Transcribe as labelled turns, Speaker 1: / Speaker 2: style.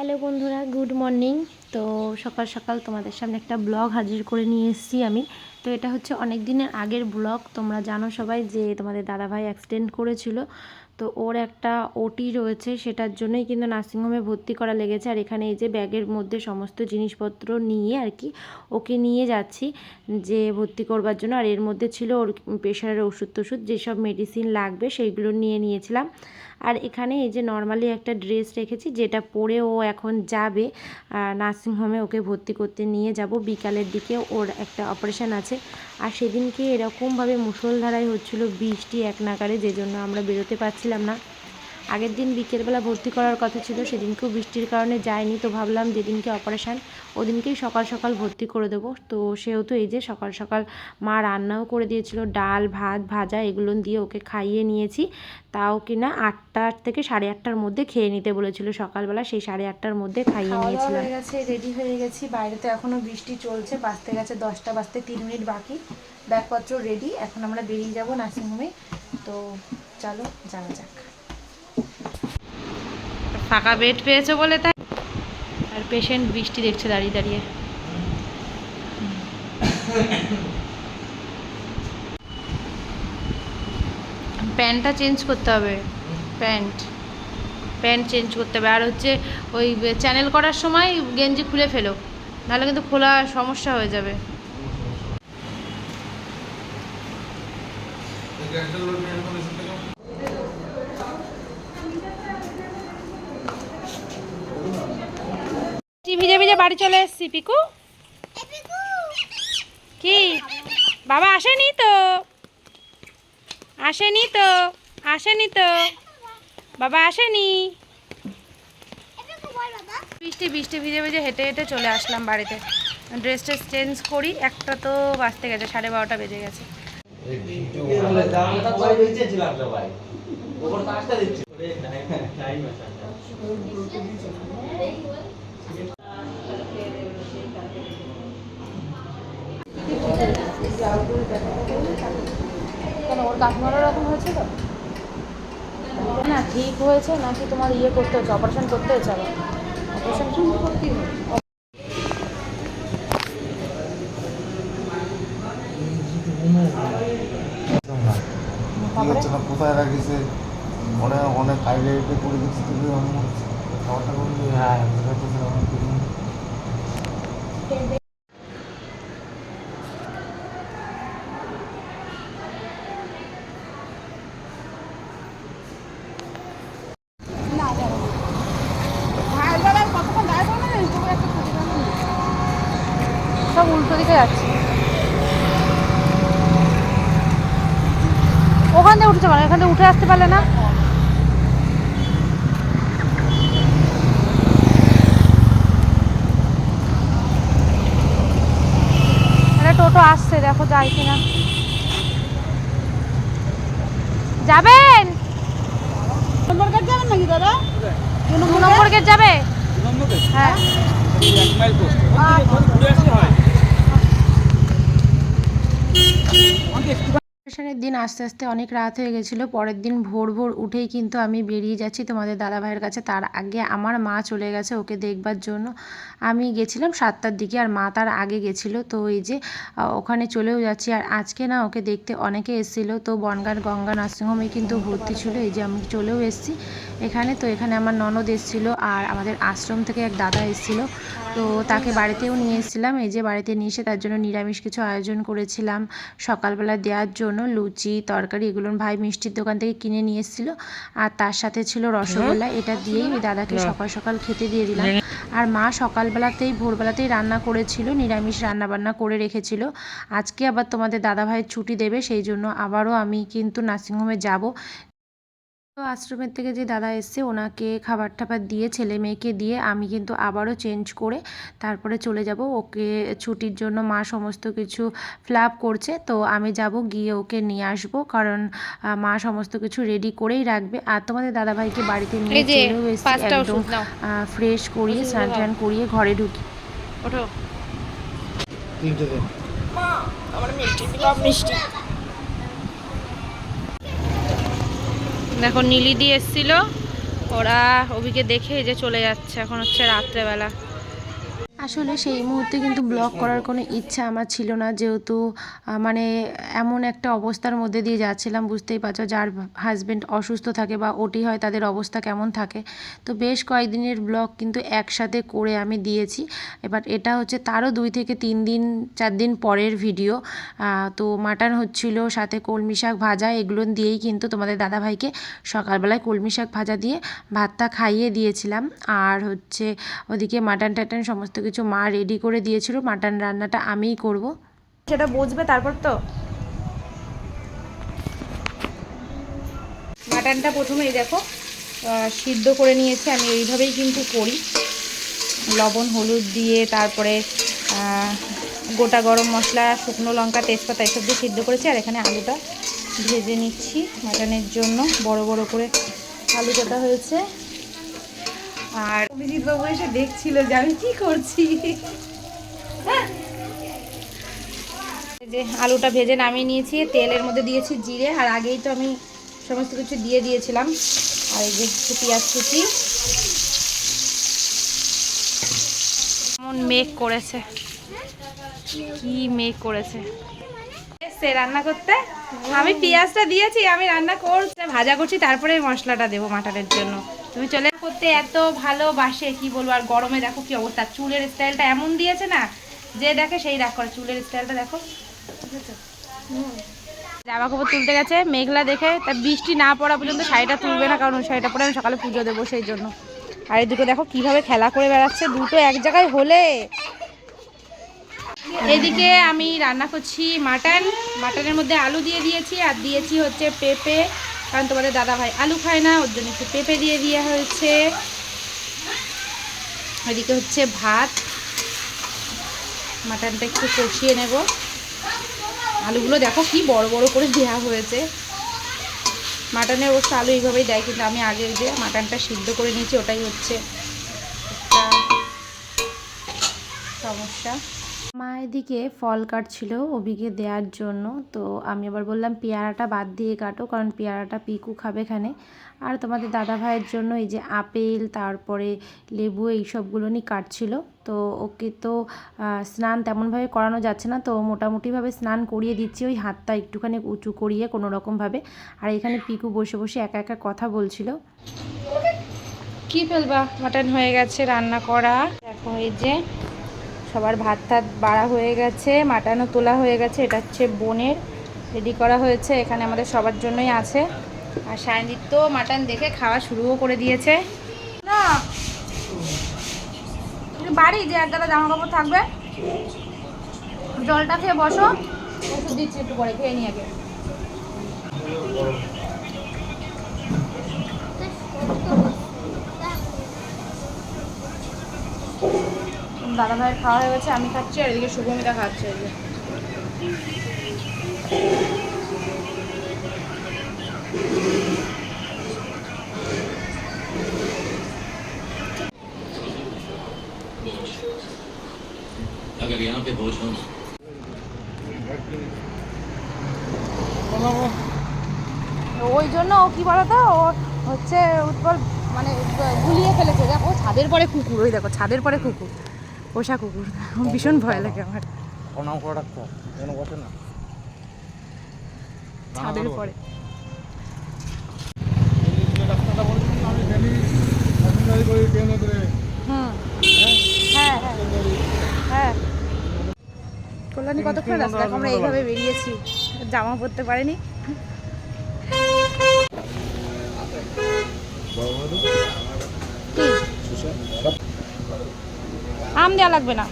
Speaker 1: Hello বন্ধুরা, good morning. তো সকাল সকাল তোমাদের সামনে একটা ব্লগ হাজির করে নিয়ে এসেছি আমি। তো এটা হচ্ছে অনেক দিনের আগের ব্লগ। তোমরা জানো সবাই যে তোমাদের দাদাভাই অ্যাক্সিডেন্ট করেছিল। তো ওর একটা ওটি রয়েছে, সেটার জন্যই কিন্তু নার্সিংহোমে ভর্তি করা লেগেছে। আর এখানে এই যে ব্যাগের মধ্যে সমস্ত জিনিসপত্র নিয়ে আর কি ওকে নিয়ে যাচ্ছি যে ভর্তি করবার জন্য। আর এর মধ্যে ছিল ওর প্রেশারের ওষুধ টষুধ, যেসব মেডিসিন লাগবে সেইগুলো নিয়ে নিয়েছিলাম। আর এখানে এই যে নর্মালি একটা ড্রেস রেখেছি, যেটা পরে ও এখন যাবে নার্সিংহোমে ওকে ভর্তি করতে নিয়ে যাব। বিকালের দিকে ওর একটা অপারেশন আছে। আর সেদিনকে এরকমভাবে মুষলধারায় হচ্ছিল বৃষ্টি এক নাগারে যে জন্য আমরা বেরোতে পারছিলাম না। আগের দিন বিকেলবেলা ভর্তি করার কথা ছিল সেদিনকেও বৃষ্টির কারণে যায়নি তো ভাবলাম যেদিনকে অপারেশান ওদিনকেই সকাল সকাল ভর্তি করে দেবো। তো সেহেতু এই যে সকাল সকাল মা রান্নাও করে দিয়েছিল ডাল ভাত ভাজা এগুলো দিয়ে ওকে খাইয়ে নিয়েছি। তাও কিনা আটটার থেকে সাড়ে আটটার মধ্যে খেয়ে নিতে বলেছিল সকালবেলা সেই সাড়ে আটটার মধ্যে খাইয়ে নিয়েছিলাম। হয়ে গেছে রেডি হয়ে গেছি বাইরে তো এখনও বৃষ্টি চলছে বাজতে গেছে দশটা বাজতে তিন মিনিট বাকি। ব্যাগপত্র রেডি এখন আমরা বেরিয়ে যাব নার্সিংহোমে। তো চলো যাওয়া যাক। ফাঁকা বেড পেয়েছ বলে তাই? আর পেশেন্ট বৃষ্টি দেখছে দাঁড়িয়ে দাঁড়িয়ে। প্যান্টটা চেঞ্জ করতে হবে। প্যান্ট। প্যান্ট চেঞ্জ করতে হবে। আর হচ্ছে ওই চ্যানেল করার সময় গেঞ্জি খুলে ফেলো। নাহলে কিন্তু খোলা সমস্যা হয়ে যাবে ভিজে ভিজে বাড়ি চলে এসছি, পিকু। কি? বাবা আসেনি তো? আসেনি তো? আসেনি তো? বাবা আসেনি? বৃষ্টি বৃষ্টি ভিজে ভিজে হেঁটে হেঁটে চলে আসলাম বাড়িতে। ড্রেস ট্রেস চেঞ্জ করি, একটা তো বাঁচতে গেছে, সাড়ে বারোটা বেজে গেছে। ওর কাকিমার এরকম হয়েছে তো? না ঠিক হয়েছে নাকি তোমার ইয়ে করতে হচ্ছে অপারেশন করতে হচ্ছে আবার? অপারেশন করতেই হবে
Speaker 2: কি হচ্ছে না কোথায় রাখিছে? অনেক অনেক হাইলাইটে করে দিচ্ছে খাওয়াটা হ্যাঁ অনেক কিছু
Speaker 1: সব উল্টো দিকে যাচ্ছে ওখান থেকে উঠেছে মানে এখান উঠে আসতে পারলে না? টোটো আসছে, দেখো যায় কিনা। যাবেন?
Speaker 3: নম্বর গেট যাবেন নাকি দাদা?
Speaker 1: নম্বর গেট যাবে হ্যাঁ। অপারেশনের দিন আস্তে আস্তে অনেক রাত হয়ে গেছিল। পরের দিন ভোর ভোর উঠেই কিন্তু আমি বেরিয়ে যাচ্ছি তোমাদের দাদা ভাইয়ের কাছে। তার আগে আমার মা চলে গেছে ওকে দেখবার জন্য। আমি গেছিলাম সাতটার দিকে আর মা তার আগে গেছিল। তো এই যে ওখানে চলেও যাচ্ছি। আর আজকে না ওকে দেখতে অনেকে এসেছিল। তো বনগার গঙ্গা নার্সিংহোমে কিন্তু ভর্তি ছিল। এই যে আমি চলেও এসেছি এখানে। তো এখানে আমার ননদ এসেছিল আর আমাদের আশ্রম থেকে এক দাদা এসেছিল। তো তাকে বাড়িতেও নিয়ে এসেছিলাম। এই যে বাড়িতে নিয়ে এসে তার জন্য নিরামিষ কিছু আয়োজন করেছিলাম। সকালবেলা দেওয়ার জন্য লুচি তরকারি এগুলো ভাই মিষ্টির দোকান থেকে কিনে নিয়ে এসেছিল। আর তার সাথে ছিল রসগোল্লা এটা দিয়েই আমি দাদাকে সকাল সকাল খেতে দিয়ে দিলাম। আর মা সকালবেলাতেই ভোরবেলাতেই রান্না করেছিল নিরামিষ রান্না বান্না করে রেখেছিল। আজকে আবার তোমাদের দাদা ভাইয়ের ছুটি দেবে সেই জন্য আবারও আমি কিন্তু নার্সিংহোমে যাব। তো আশ্রমের থেকে যে দাদা এসছে ওনাকে খাবার টাবার দিয়ে ছেলে মেয়েকে দিয়ে আমি কিন্তু আবারও চেঞ্জ করে তারপরে চলে যাব। ওকে ছুটির জন্য মা সমস্ত কিছু ফ্ল্যাপ করছে তো আমি যাব গিয়ে ওকে নিয়ে আসব। কারণ মা সমস্ত কিছু রেডি করেই রাখবে। আর তোমাদের দাদাভাইকে বাড়িতে নিয়ে চলেও এসেছি একদম ফ্রেশ করিয়ে স্নান টান করিয়ে ঘরে ঢুকি।
Speaker 3: ওঠো।
Speaker 2: দিন।
Speaker 3: দেখো নীলি দিয়ে এসেছিল। ওরা অভিকে দেখে যে চলে যাচ্ছে এখন হচ্ছে রাত্রেবেলা। আসলে সেই মুহূর্তে কিন্তু ব্লগ করার কোনো ইচ্ছা আমার ছিল না। যেহেতু মানে এমন একটা অবস্থার মধ্যে দিয়ে যাচ্ছিলাম, বুঝতেই পারছ, যার হাজবেন্ড অসুস্থ থাকে বা ওটি হয়, তাদের অবস্থা কেমন থাকে। তো বেশ কয়েকদিনের ব্লগ কিন্তু একসাথে করে আমি দিয়েছি। এবার এটা হচ্ছে তারও দুই থেকে তিন দিন, চার দিন পরের ভিডিও তো মাটন হচ্ছিল, সাথে কলমি শাক ভাজা, এগুলো দিয়েই কিন্তু তোমাদের দাদাভাইকে সকালবেলায় কলমি শাক ভাজা দিয়ে ভাতটা খাইয়ে দিয়েছিলাম। আর হচ্ছে ওদিকে মাটন টাটন সমস্ত কিছু মা রেডি করে দিয়েছিল মাটন রান্নাটা আমিই করব। সেটা বুঝবে তারপর তো। মাটনটা প্রথমে দেখো সিদ্ধ করে নিয়েছি, আমি এইভাবেই কিন্তু করি। লবণ, হলুদ দিয়ে তারপরে গোটা গরম মশলা, শুকনো লঙ্কা, তেজপাতা, এসব দিয়ে সিদ্ধ করেছি, আর এখানে আলুটা ভেজে নিচ্ছি মাটনের জন্য। বড় বড় করে আলু কাটা হয়েছে। আর অভিজিৎ বাবু এসে দেখছিল যে আমি কি করছি। যে আলুটা ভেজে নামিয়ে নিয়েছি, তেলের মধ্যে দিয়েছি জিরে, আর আগেই তো আমি সমস্ত কিছু দিয়ে দিয়েছিলাম। আর এই যে পেঁয়াজ কুচি। কেমন মেঘ করেছে? কি মেঘ করেছে? এসছে রান্না করতে। আমি পেঁয়াজটা দিয়েছি, আমি রান্না করছি, ভাজা করছি, তারপরে মশলাটা দেবো মাটনের জন্য। তুমি চলে করতে এত ভালোবাসে, কি বলব? আর গরমে দেখো কি অবস্থা। চুলের স্টাইলটা এমন দিয়েছে না, যে দেখে সেই রাগ করে। চুলের স্টাইলটা দেখো? জামা কাপড় তুলতে গেছে, মেঘলা দেখে। তা বৃষ্টি না পড়া পর্যন্ত শাড়িটা তুলবে না, কারণ শাড়িটা পরে আমি সকালে পুজো দেবো সেই জন্য। আর এদিকে দেখো কীভাবে খেলা করে বেড়াচ্ছে, দুটো এক জায়গায় হলে। এদিকে আমি রান্না করছি মাটন। মাটনের মধ্যে আলু দিয়ে দিয়েছি, আর দিয়েছি হচ্ছে পেঁপে। কারণ তোমাদের দাদা ভাই আলু খায় না, ওর জন্য একটু পেঁপে দিয়ে দেওয়া হয়েছে। এদিকে হচ্ছে ভাত। মাটনটা একটু কষিয়ে নেব। আলুগুলো দেখো কি বড় বড় করে দেওয়া হয়েছে। মাটনে অবশ্য আলু এইভাবেই দেয়, কিন্তু আমি আগে যে মাটনটা সিদ্ধ করে নিয়েছি, ওটাই হচ্ছে একটা সমস্যা। এদিকে ফল কাটছিল অভিকে দেওয়ার জন্য। তো আমি আবার বললাম, পেয়ারাটা বাদ দিয়ে কাটো, কারণ পেয়ারাটা পিকু খাবে এখানে। আর তোমাদের দাদা ভাইয়ের জন্য এই যে আপেল, তারপরে লেবু, এই সবগুলো নিয়ে কাটছিল। তো ওকে তো স্নান তেমনভাবে করানো যাচ্ছে না। তো মোটামুটিভাবে স্নান করিয়ে দিচ্ছি, ওই হাতটা একটুখানি উঁচু করিয়ে কোনো রকমভাবে আর এখানে পিকু বসে বসে একা একা কথা বলছিল। কি ফেলবা? মাটন হয়ে গেছে, রান্না করা। দেখো এই যে সবার ভাত টাত বাড়া হয়ে গেছে মাটানো তোলা হয়ে গেছে, এটা হচ্ছে বোনের। রেডি করা হয়েছে, এখানে আমাদের সবার জন্যই আছে। আর সায়নদীপ তো মাটন দেখে খাওয়া শুরুও করে দিয়েছে। না বাড়ি যে একগাদা জামা কাপড় থাকবে, জলটা খেয়ে বসো। ওষুধ দিচ্ছি একটু পরে, খেয়ে নিয়ে আগে। দাদা ভাইয়ের খাওয়া হয়ে গেছে আমি খাচ্ছি আর এদিকে শুভমিতা খাচ্ছে এই যে
Speaker 4: अगर यहाँ पे बहुत हो
Speaker 3: ওই জন্য ও কি বলতো ও হচ্ছে উৎপল মানে গুলিয়ে ফেলেছে দেখো ছাদের পরে কুকুর ওই দেখো ছাদের পরে কুকুর পোষা কুকুর ভীষণ ভয় লাগে আমার।
Speaker 2: প্রণাম করে রাখতো যেন বসে না।
Speaker 3: ছাদের পরে। হ্যাঁ হ্যাঁ। হ্যাঁ। কল্যাণী কতক্ষণ রাস্তা আমরা এইভাবে বেরিয়েছি। জামা পরতে পারিনি। কি? আম দেওয়া লাগবে না।